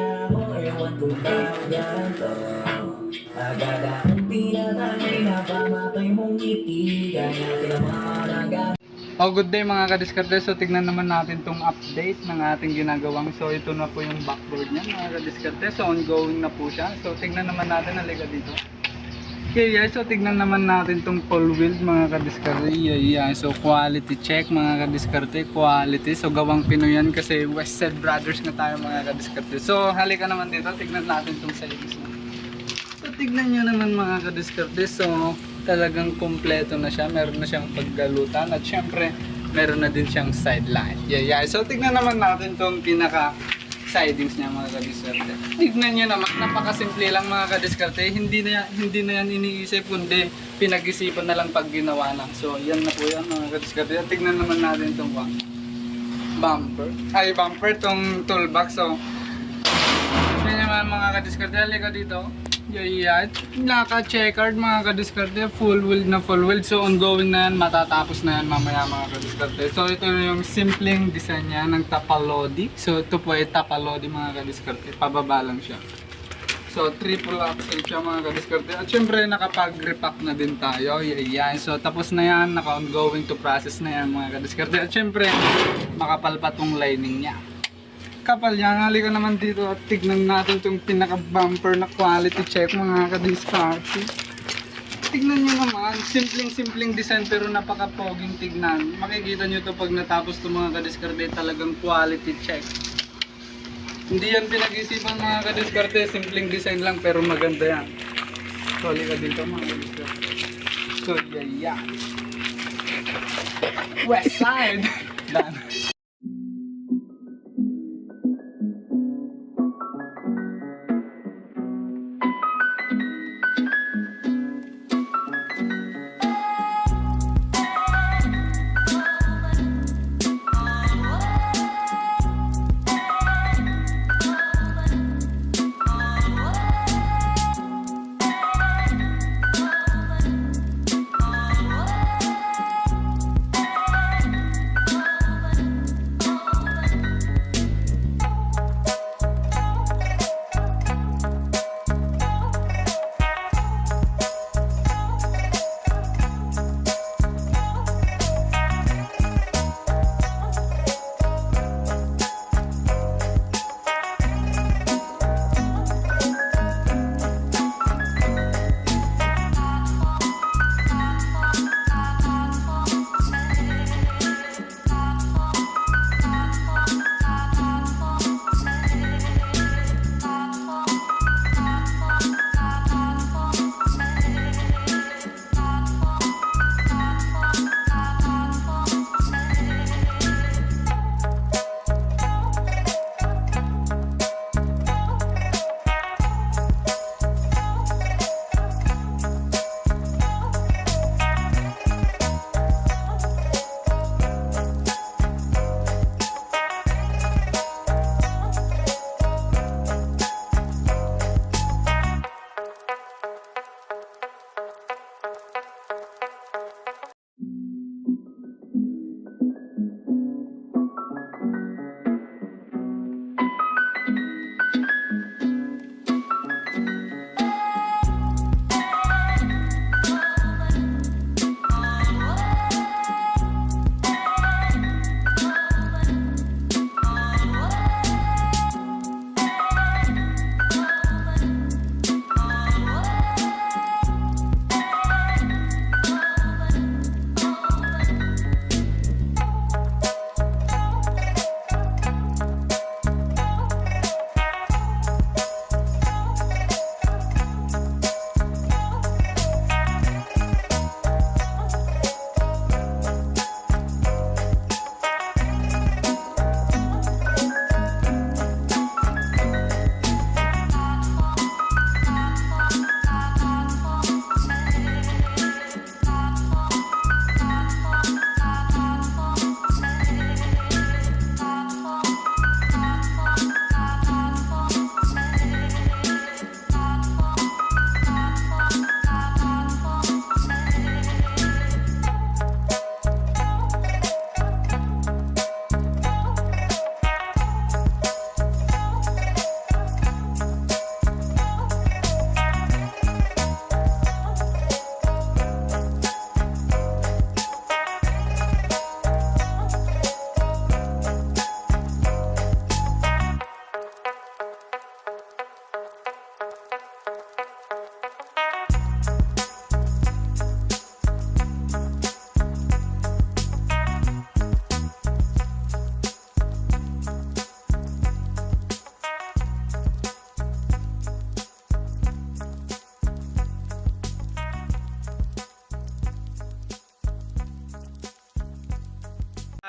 pamilya mo Ewan ko ba ganito Agad akong pinatay Napamatay mong ngiti Kaya tinamanagan Oh, good day mga kadiskarte. So, tignan naman natin tong update ng ating ginagawang. So, ito na po yung backboard niya mga kadiskarte. So, ongoing na po siya. So, tignan naman natin. Halika dito. Okay, yeah. So, tignan naman natin tong full wheel mga kadiskarte. Yeah. So, quality check mga kadiskarte. Quality. So, gawang Pinoy yan kasi Westside Brothers na tayo mga kadiskarte. So, halika naman dito. Tignan natin tong niya. So, tignan nyo naman mga kadiskarte. So, talagang kompleto na siya. Meron na siyang paggalutan. At syempre, meron na din siyang sideline. Yeah, yeah. So, tignan naman natin tong pinaka sidings niya mga kadiskarte. Tignan nyo naman, napakasimple lang mga kadiskarte. Hindi na, hindi na yan iniisip, kundi pinag-isipan na lang pag ginawa lang. So, yan na po yan mga kadiskarte. Tignan naman natin tong bumper. Ay, bumper, tong toolbox. So, yan naman mga kadiskarte. Halika dito. Yeah. Naka-checkered mga kadiskarte. Full wheel na full wheel. So, ongoing na yan. Matatapos na yan mamaya mga kadiskarte. So, ito yung simpleng design niya ng Tapalodi. So, ito po ay Tapalodi mga kadiskarte. Pababa lang siya. So, triple axle siya mga kadiskarte. At syempre, nakapag-repack na din tayo. Yeah. So, tapos na yan. Naka-ongoing to process na yan mga kadiskarte. At syempre, makapal pa tong lining niya kapal yan. Halika naman dito at tignan natin itong pinaka-bumper na quality check mga ka-discarte. Tignan nyo naman, simpleng-simpleng design pero napaka-poging tignan. Makikita nyo to pag natapos to mga ka-discarte, talagang quality check. Hindi yan pinag-isipan mga ka-discarte, simpleng design lang pero maganda yan. So, halika dito mga ka-discarte. So, yeah, yeah. West side! Done.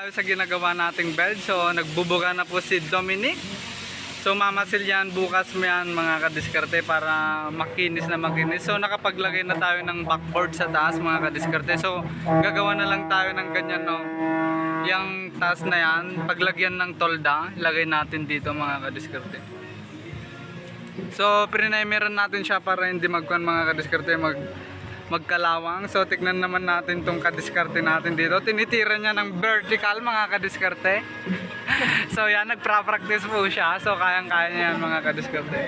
Tayo sa ginagawa nating bed. So, nagbubuga na po si Dominic. So, mamasil yan bukas mo yan mga kadiskarte para makinis na makinis. So, nakapaglagay na tayo ng backboard sa taas mga kadiskarte. So, gagawa na lang tayo ng ganyan, no. Yung taas na yan, paglagyan ng tolda, ilagay natin dito mga kadiskarte. So, primeran natin siya para hindi magkuhan mga kadiskarte, mag magkalawang. So, tignan naman natin tong kadiskarte natin dito. Tinitira niya ng vertical mga kadiskarte. so, yan, nagpra-practice po siya. So, kayang-kaya niya yan mga kadiskarte.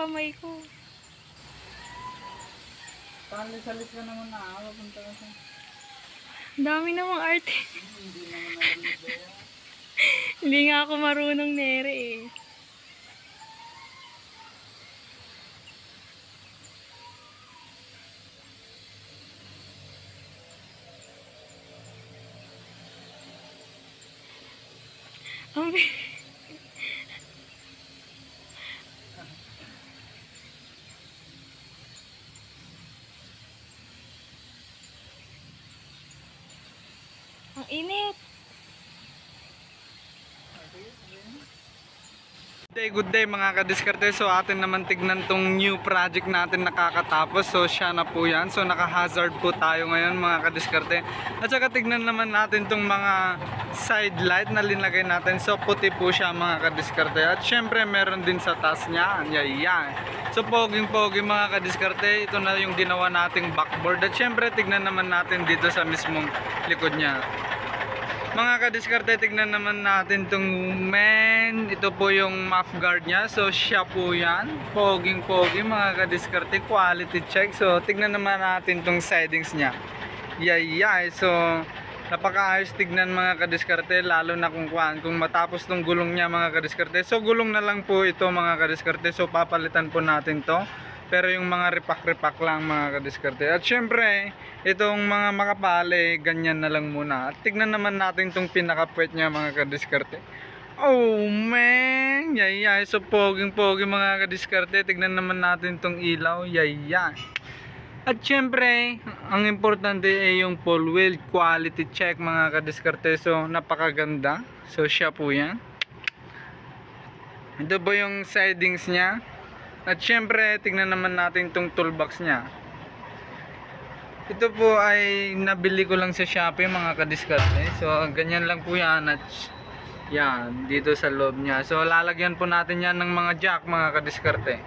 Kamay ko. Palis-alis ka naman na, papunta ka sa... Dami namang arte. Hindi nga ako marunong nere eh Ang init. Good day, good day mga kadiskarte. So atin naman tignan tong new project natin nakakatapos. So siya na po yan. So naka-hazard po tayo ngayon mga kadiskarte. At saka tignan naman natin tong mga side light na linagay natin. So puti po siya mga kadiskarte. At syempre meron din sa taas niya. Yan, yan. So poging-pogi mga kadiskarte. Ito na yung ginawa nating backboard. At syempre tignan naman natin dito sa mismong likod niya. Mga kadiskarte, tignan naman natin tong men. Ito po yung mouth guard niya. So, siya po yan. Poging-pogi mga kadiskarte. Quality check. So, tignan naman natin tong sidings niya. Yay, yay. So, napakaayos tignan mga kadiskarte. Lalo na kung kuhan. Kung matapos tong gulong niya mga kadiskarte. So, gulong na lang po ito mga kadiskarte. So, papalitan po natin to. Pero yung mga ripak-ripak lang mga kadiskarte. At syempre, itong mga makapale, ganyan na lang muna. At tignan naman natin itong pinaka-puwet niya mga kadiskarte. Oh man! Yay, yay. So, poging-pogi mga kadiskarte. Tignan naman natin itong ilaw. Yay, yay. At syempre, ang importante ay yung full wheel quality check mga kadiskarte. So, napakaganda. So, siya po yan. Ito ba yung sidings niya? At syempre, tingnan naman natin tong toolbox niya. Ito po ay nabili ko lang sa Shopee mga kadiskarte. So, ganyan lang po yan. At Yan, dito sa loob niya. So, lalagyan po natin yan ng mga jack, mga kadiskarte.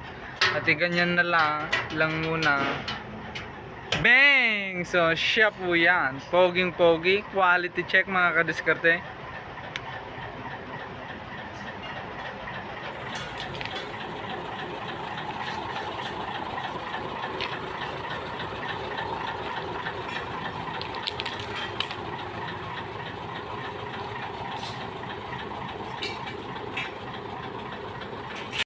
At ganyan na lang, lang muna. Bang! So, siya po yan. Poging-pogi. Quality check, mga kadiskarte.